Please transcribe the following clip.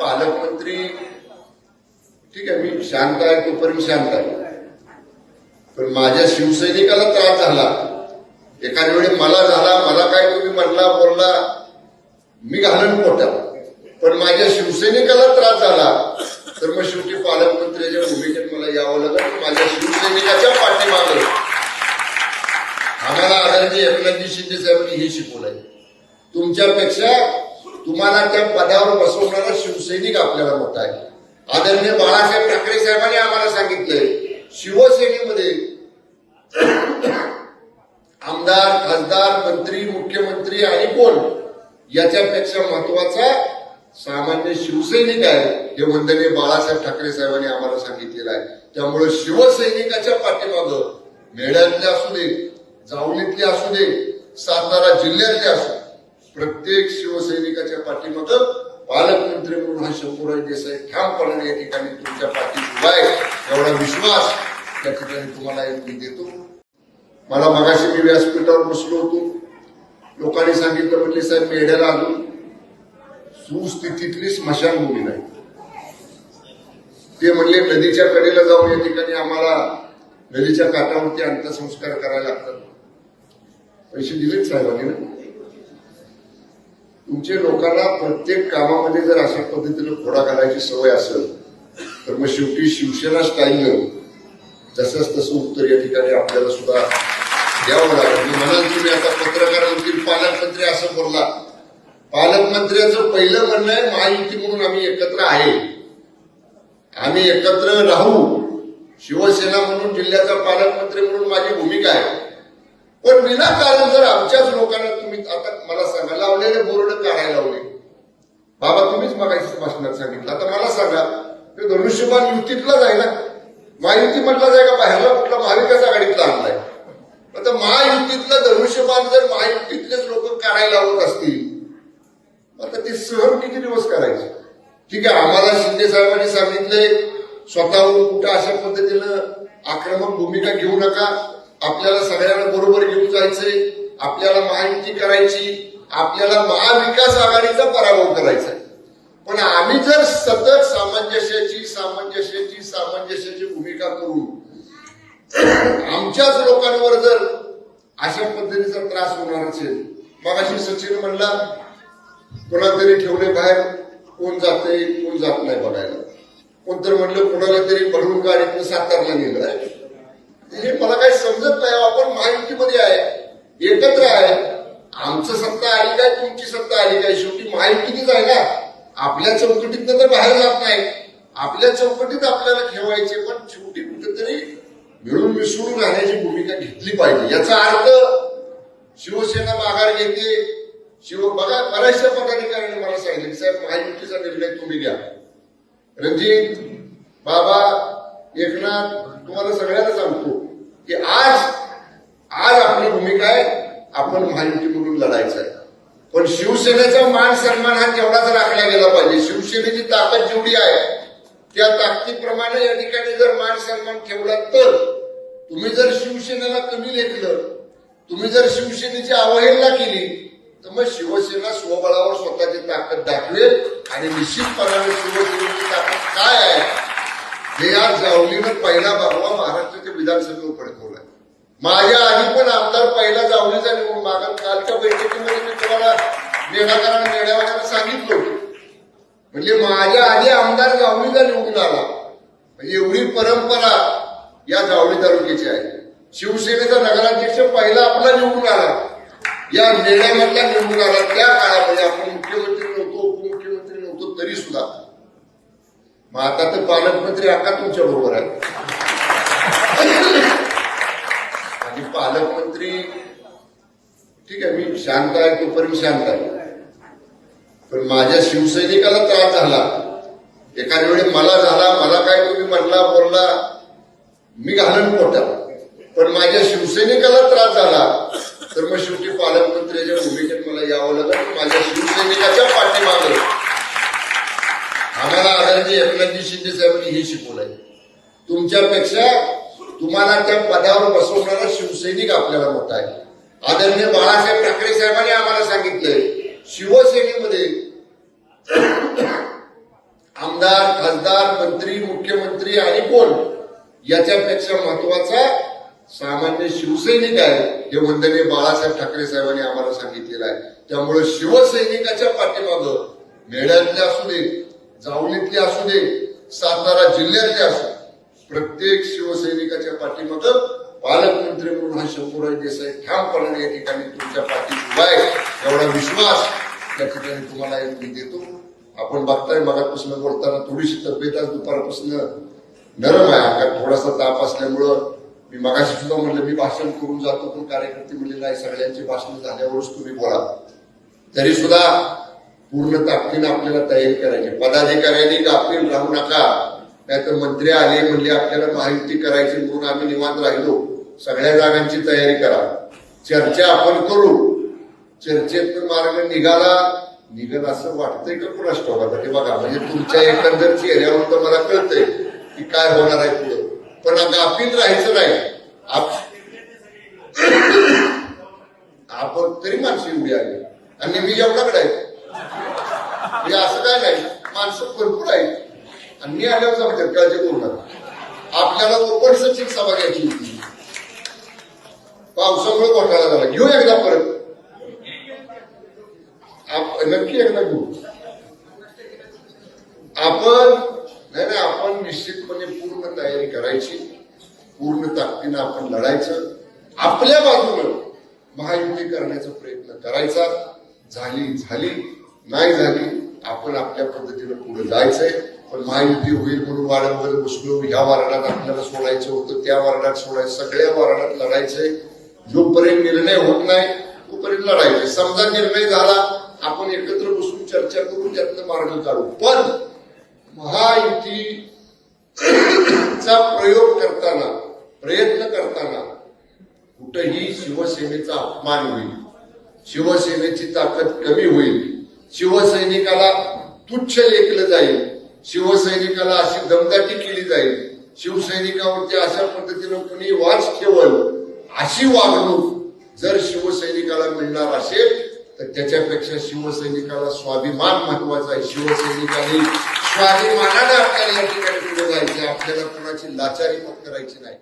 पालकमंत्री ठीक आहे मी शांत आहे तोपर्यंत शांत आहे. पण माझ्या शिवसैनिकाला त्रास झाला. एखाद्या वेळी मला झाला मला काय तुम्ही म्हणला बोलला मी घालून पोटा. पण माझ्या शिवसैनिकाला त्रास झाला. तर मग शेवटी पालकमंत्र्याच्या भूमिकेत मला यावं लागलं माझ्या शिवसैनिकाच्या पाठीमागे. आम्हाला आदरणीय एकनाथजी शिंदे साहेबांनी हे शिकवलंय. तुमच्यापेक्षा तुम्हाला त्या पदावर बसवणारा शिवसैनिक आपल्याला मोठा आहे. आदरणीय बाळासाहेब ठाकरे साहेबांनी आम्हाला सांगितलंय शिवसेनेमध्ये आमदार खासदार मंत्री मुख्यमंत्री आणि कोण याच्यापेक्षा महत्त्वाचा सामान्य शिवसैनिक आहे हे वंदने बाळासाहेब ठाकरे साहेबांनी आम्हाला सांगितलेलं आहे. त्यामुळे शिवसैनिकाच्या पाठीमागं मेळ्यातले असू दे जावलीतले असू दे सातारा जिल्ह्यातले असू प्रत्येक शिवसैनिकाच्या पाठीमागं पालकमंत्री म्हणून हा शंभूराज देसाई ठामपणाने या ठिकाणी तुमच्या पाठीशी उभा आहे. एवढा विश्वास त्या ठिकाणी तुम्हाला मी देतो. मला मगाशी मी व्यासपीठावर बसलो होतो. लोकांनी सांगितलं म्हटले साहेब मेढ्याला अजून सुस्थितीतली स्मशानभूमी नाही. ते म्हणले नदीच्या कडेला जाऊन या ठिकाणी आम्हाला नदीच्या काठावरती अंत्यसंस्कार करायला लागतात. पैसे दिलेत साहेबांनी ना? तुमचे लोकांना प्रत्येक कामामध्ये जर अशा पद्धतीनं घोडा घालायची सवय असेल तर मग शेवटी शिवसेना स्टाईलनं जसंच तसं उत्तर या ठिकाणी आपल्याला सुद्धा द्यावं लागेल. मी म्हणाल तुम्ही आता पत्रकार होतील पालकमंत्री असं बोलला. पालकमंत्र्याचं पहिलं म्हणणं आहे महायुती म्हणून आम्ही एकत्र आहे. आम्ही एकत्र राहू. शिवसेना म्हणून जिल्ह्याचा पालकमंत्री म्हणून माझी भूमिका आहे. पण विनाकारण जर आमच्याच लोकांना तुम्ही आता मला सांगा लावलेले बोर्ड काढायला लावले बाबा तुम्हीच मागायचं भाषणात सांगितलं. आता मला सांगा ते धनुष्यबाण युतीतलाच आहे ना? महायुती म्हटलं जाय का बाहेरला कुठला महाविकास आघाडीतला आणलाय? आता महायुतीतलं धनुष्यबाण जर महायुतीतलेच लोक काढायला होत असतील आता ते सहन किती दिवस करायचे? ठीक आहे आम्हाला शिंदे साहेबांनी सांगितले स्वतःहून कुठं अशा पद्धतीनं आक्रमक भूमिका घेऊ नका. आपल्याला सगळ्यांना बरोबर घेऊन जायचंय. आपल्याला महायुती करायची. आपल्याला महाविकास आघाडीचा पराभव करायचा आहे. पण आम्ही जर सतत सामंजस्याची सामंजस्याची सामंजस्याची भूमिका करू आमच्याच लोकांवर जर अशा पद्धतीचा त्रास होणार असेल मग अशी सचिन म्हणला कोणाला तरी ठेवले बाहेर कोण जाते कोण जात नाही बघायला. कोणतर म्हणलं कोणाला तरी भरून गाडीतनं सातारला नेलं. हे मला काही समजत नाही आपण महायुतीमध्ये आहे एकत्र आहे आमचं सत्ता आली काय तुमची सत्ता आली आहे शेवटी महायुतीच आहे ना? आपल्या चौकटीत तर बाहेर जात नाही. आपल्या चौकटीत आपल्याला ठेवायचे पण शेवटी कुठेतरी मिळून मिसळून राहण्याची भूमिका घेतली पाहिजे. याचा अर्थ शिवसेना माघार घेते. शिव बघा बऱ्याचशा पदाधिकाऱ्यांनी मला सांगितलं की साहेब महायुतीचा निर्णय तुम्ही घ्या. रणजित बाबा एकनाथ तुम्हाला सगळ्यांना सांगतो की आज आज आपली भूमिका आहे आपण महायुती म्हणून लढायचं आहे पण शिवसेनेचा मान सन्मान हा तेवढाच राखला गेला पाहिजे. शिवसेनेची ताकद जेवढी आहे त्या ताकदीप्रमाणे या ठिकाणी जर मान सन्मान ठेवला तर तुम्ही जर शिवसेनेला कमी लेखलं तुम्ही जर शिवसेनेची अवहेलना केली तर मग शिवसेना स्वबळावर स्वतःची ताकद दाखवेल आणि निश्चितपणाने शिवसेनेची ताकद काय आहे हे आज जावलीनं पहिला बाबा महाराष्ट्राच्या विधानसभेवर पडकवलाय माझ्या आधी पण आमदार पहिला जावलीचा निवडून मागं कालच्या बैठकीमध्ये मी तुम्हाला नेणाकारण नेण्यावर सांगितलं होतं. म्हणजे माझ्या आधी आमदार जावलीचा निवडून आला. म्हणजे एवढी परंपरा या जावळी तालुक्याची आहे. शिवसेनेचा नगराध्यक्ष पहिला आपला निवडून आला. या मेळ्यामधला निवडून आला. त्या काळामध्ये आपण मुख्यमंत्री नव्हतो उपमुख्यमंत्री नव्हतो तरी सुद्धा. मग आता तर पालकमंत्री अक्का तुमच्या बरोबर आहे आणि पालकमंत्री ठीक आहे मी शांत आहे तोपर्यंत शांत आहे. पण माझ्या शिवसैनिकाला त्रास झाला. एखाद्या वेळी मला झाला मला काय तुम्ही म्हणला बोलला मी घालून पोटा पण माझ्या शिवसैनिकाला त्रास झाला. तर मग शेवटी पालकमंत्र्याच्या भूमिकेत मला यावं लागलं. माझ्या शिवसैनिकाच्या पाठीमागे आम्हाला आदरणीय एकनाथजी शिंदे साहेबांनी हे शिकवलंय. तुमच्यापेक्षा तुम्हाला त्या पदावर बसवणारा शिवसैनिक आपल्याला मोठा आहे. आदरणीय बाळासाहेब ठाकरे साहेबांनी आम्हाला सांगितलंय शिवसेनेमध्ये आमदार खासदार मंत्री मुख्यमंत्री आणि कोण याच्यापेक्षा महत्त्वाचा सामान्य शिवसैनिक आहे हे वंदने बाळासाहेब ठाकरे साहेबांनी आम्हाला सांगितलेलं आहे. त्यामुळे शिवसैनिकाच्या पाठीमागं मेळ्यातले असू दे जावलीतले असू दे सातारा जिल्ह्यातले असू प्रत्येक शिवसैनिकाच्या पाठीमागं पालकमंत्री म्हणून हा शंभूराज देसाई ठामपणाने या ठिकाणी तुमच्या पाठी उभा आहे. एवढा विश्वास त्या ठिकाणी तुम्हाला मी देतो. आपण बघताय मगापासून बोलताना थोडीशी तब्येत आज दुपारपासून नरम आहे. अंगात थोडासा ताप असल्यामुळं मी मगाशी सुद्धा म्हणलं मी भाषण करून जातो पण कार्यकर्ते म्हणले नाही सगळ्यांची भाषण झाल्यावरच तुम्ही बोला. तरी सुद्धा पूर्ण ताकदीनं आपल्याला तयारी करायची. पदाधिकाऱ्यांनी गाफील राहू नका. नाहीतर मंत्री आले म्हणले आपल्याला माहिती करायची म्हणून आम्ही निवांत राहिलो. सगळ्या जागांची तयारी करा. चर्चा आपण करू. चर्चेत मार्ग निघाला. निघत असं वाटतंय का कुणास ठाऊक ते बघा म्हणजे तुमच्या एकंदर चेहऱ्यावर तर मला कळतंय की काय होणार आहे पुढे. पण गाफीत राहायचं नाही. आप- आपण तरी माणसं एवढी आली आणि मी एवढाकडे आहे. म्हणजे असं काय नाही. माणसं भरपूर आहेत. आणि मी आल्यावर जमतात काळजी करू नका. आपल्याला ओपन सचिव सभा घ्यायची होती. पावसामुळे घोटाळा झाला. घेऊ एकदा परत. नक्की एकदा घेऊ. आपण नाही नाही आपण निश्चितपणे पूर्ण तयारी करायची. पूर्ण ताकदीनं आपण लढायचं. आपल्या बाजूनं महायुती करण्याचा प्रयत्न करायचा. झाली झाली. नाही झाली आपण आपल्या पद्धतीनं पुढे जायचंय. पण महायुती होईल म्हणून वारंवार बसलो. ह्या वारणात आपल्याला सोडायचं होतं त्या वारणात सोडायचं सगळ्या वारणात लढायचंय. जोपर्यंत निर्णय होत नाही तोपर्यंत लढायचे. समजा निर्णय झाला आपण एकत्र बसून चर्चा करून त्यातनं मार्ग काढू. पण महायुतीचा प्रयोग करताना प्रयत्न करताना कुठेही शिवसेनेचा अपमान होईल. शिवसेनेची ताकद कमी होईल. शिवसैनिकाला तुच्छ लेखलं जाईल. शिवसैनिकाला अशी दमदाटी केली जाईल. शिवसैनिकावरती अशा पद्धतीनं कुणी वाच ठेवल अशी वागणूक जर शिवसैनिकाला मिळणार असेल तर त्याच्यापेक्षा शिवसैनिकाला स्वाभिमान महत्त्वाचा आहे. शिवसैनिकांनी स्वाभिमानाने आपल्याला या ठिकाणी पुढे जायचं आपल्याला कोणाची लाचारी पण करायची नाही.